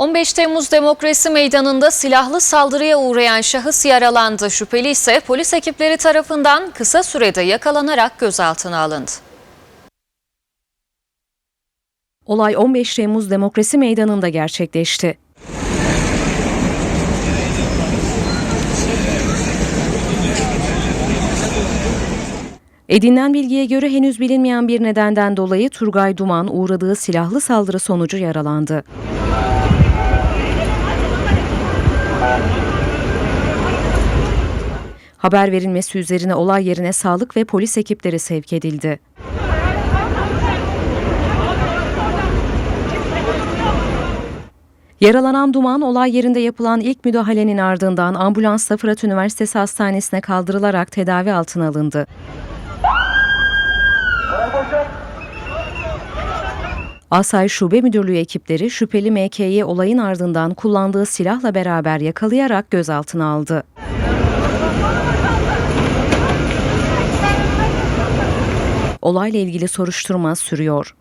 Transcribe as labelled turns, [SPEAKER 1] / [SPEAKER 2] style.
[SPEAKER 1] 15 Temmuz Demokrasi Meydanı'nda silahlı saldırıya uğrayan şahıs yaralandı. Şüpheli ise polis ekipleri tarafından kısa sürede yakalanarak gözaltına alındı.
[SPEAKER 2] Olay 15 Temmuz Demokrasi Meydanı'nda gerçekleşti. Edinilen bilgiye göre henüz bilinmeyen bir nedenden dolayı Turgay Duman uğradığı silahlı saldırı sonucu yaralandı. Haber verilmesi üzerine olay yerine sağlık ve polis ekipleri sevk edildi. Yaralanan Duman olay yerinde yapılan ilk müdahalenin ardından ambulansla Fırat Üniversitesi Hastanesi'ne kaldırılarak tedavi altına alındı. Asayiş Şube Müdürlüğü ekipleri şüpheli MK'yi olayın ardından kullandığı silahla beraber yakalayarak gözaltına aldı. Olayla ilgili soruşturma sürüyor.